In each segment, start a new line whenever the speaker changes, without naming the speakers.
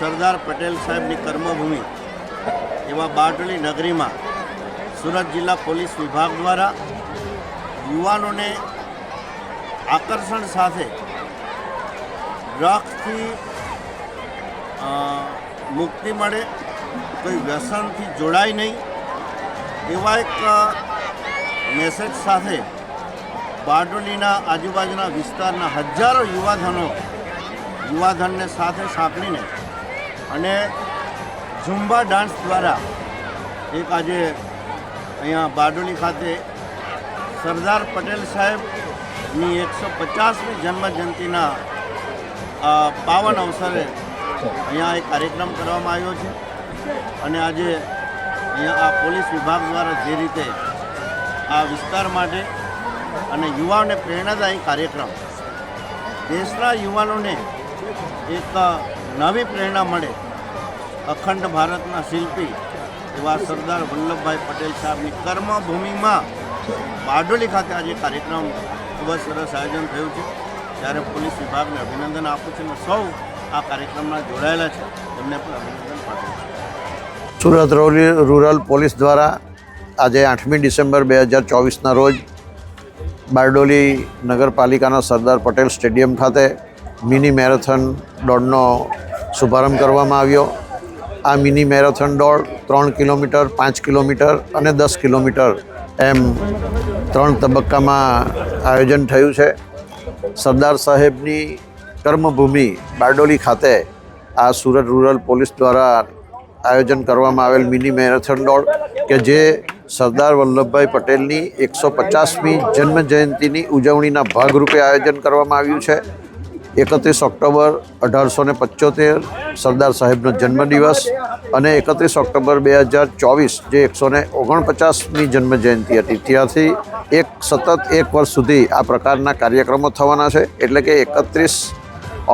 સરદાર પટેલ સાહેબની કર્મભૂમિ, એવા બારડોલી નગરીમાં સુરત જિલ્લા પોલીસ વિભાગ દ્વારા યુવાનોને આકર્ષણ સાથે ડ્રગ્સથી મુક્તિ મળે, કોઈ વ્યસનથી જોડાય નહીં, એવા એક મેસેજ સાથે બારડોલીના આજુબાજુના વિસ્તારના હજારો યુવાધનો, યુવાધનને સાથે સાંકળીને અને ઝુંબા ડાન્સ દ્વારા એક આજે અહીંયા બારડોલી ખાતે સરદાર પટેલ સાહેબની એકસો પચાસમી જન્મજયંતિના પાવન અવસરે અહીંયા એક કાર્યક્રમ કરવામાં આવ્યો છે. અને આજે અહીંયા આ પોલીસ વિભાગ દ્વારા જે રીતે આ વિસ્તાર માટે અને યુવાઓને પ્રેરણાદાયી કાર્યક્રમ, દેશના યુવાનોને એક નવી પ્રેરણા મળે. અખંડ ભારતના શિલ્પી એવા સરદાર વલ્લભભાઈ પટેલ સાહેબની કર્મભૂમિમાં બારડોલી ખાતે આજે કાર્યક્રમ ખૂબ જ સરસ આયોજન થયું છે. ત્યારે પોલીસ વિભાગને અભિનંદન આપું છું અને સૌ આ કાર્યક્રમમાં જોડાયેલા છે. એમને પણ અભિનંદન પાઠવું છું.
સુરત રોલી, રૂરલ પોલીસ દ્વારા આજે આઠમી ડિસેમ્બર બે હજાર ચોવીસના રોજ બારડોલી નગરપાલિકાના સરદાર પટેલ સ્ટેડિયમ ખાતે મિની મેરેથોન દોડનો શુભારંભ કરવામાં આવ્યો. આ મિની મેરેથોન દોડ ત્રણ કિલોમીટર, પાંચ કિલોમીટર અને દસ કિલોમીટર એમ ત્રણ તબક્કામાં આયોજન થયું છે. સરદાર સાહેબની કર્મભૂમિ બારડોલી ખાતે આ સુરત રૂરલ પોલીસ દ્વારા આયોજન કરવામાં આવેલ મિની મેરેથોન દોડ કે જે સરદાર વલ્લભભાઈ પટેલની એકસો પચાસમી જન્મ જયંતિની ઉજવણીના ભાગરૂપે આયોજન કરવામાં આવ્યું છે. એકત્રીસ ઓક્ટોબર અઢારસો ને પંચોતેર, સરદાર સાહેબનો જન્મદિવસ અને એકત્રીસ ઓક્ટોબર બે હજાર ચોવીસ, જે એકસો ને ઓગણપચાસની જન્મ જયંતિ હતી. ત્યાંથી એક સતત એક વર્ષ સુધી આ પ્રકારના કાર્યક્રમો થવાના છે. એટલે કે એકત્રીસ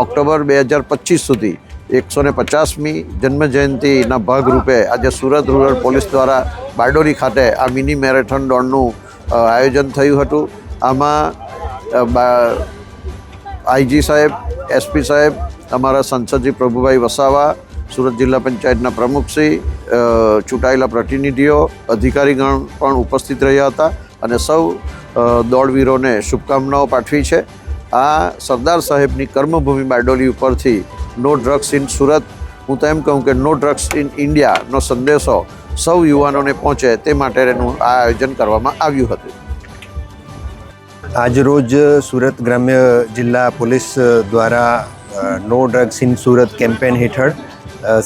ઓક્ટોબર બે હજાર પચીસ સુધી એકસો ને પચાસમી જન્મજયંતિના ભાગરૂપે આજે સુરત રૂરલ પોલીસ દ્વારા બારડોલી ખાતે આ મિની મેરેથોન દોડનું આયોજન થયું હતું. આમાં આઈજી સાહેબ, એસપી સાહેબ અમારા સંસદજી પ્રભુભાઈ વસાવા, સુરત જિલ્લા પંચાયતના પ્રમુખશ્રી ચૂંટાયેલા પ્રતિનિધિઓ, અધિકારીગણ પણ ઉપસ્થિત રહ્યા હતા અને સૌ દોડવીરોને શુભકામનાઓ પાઠવી છે. આ સરદાર સાહેબની કર્મભૂમિ બારડોલી ઉપરથી નો ડ્રગ્સ ઇન સુરત, હું તો એમ કહું કે નો ડ્રગ્સ ઇન ઇન્ડિયાનો સંદેશો સૌ યુવાનોને પહોંચે તે માટેનું આ આયોજન કરવામાં આવ્યું હતું.
આજરોજ સુરત ગ્રામ્ય જિલ્લા પોલીસ દ્વારા no drugs in Surat campaign હેઠળ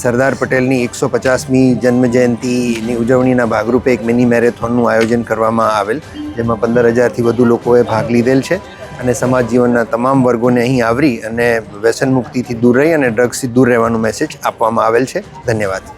સરદાર પટેલની એકસો પચાસમી જન્મજયંતિની ઉજવણીના ભાગરૂપે એક મિની મેરેથોનનું આયોજન કરવામાં આવેલ, જેમાં પંદર હજારથી વધુ લોકોએ ભાગ લીધેલ છે અને સમાજ જીવનના તમામ વર્ગોને અહીં આવરી અને વ્યસન મુક્તિથી દૂર રહી અને ડ્રગ્સથી દૂર રહેવાનો મેસેજ આપવામાં આવેલ છે. ધન્યવાદ.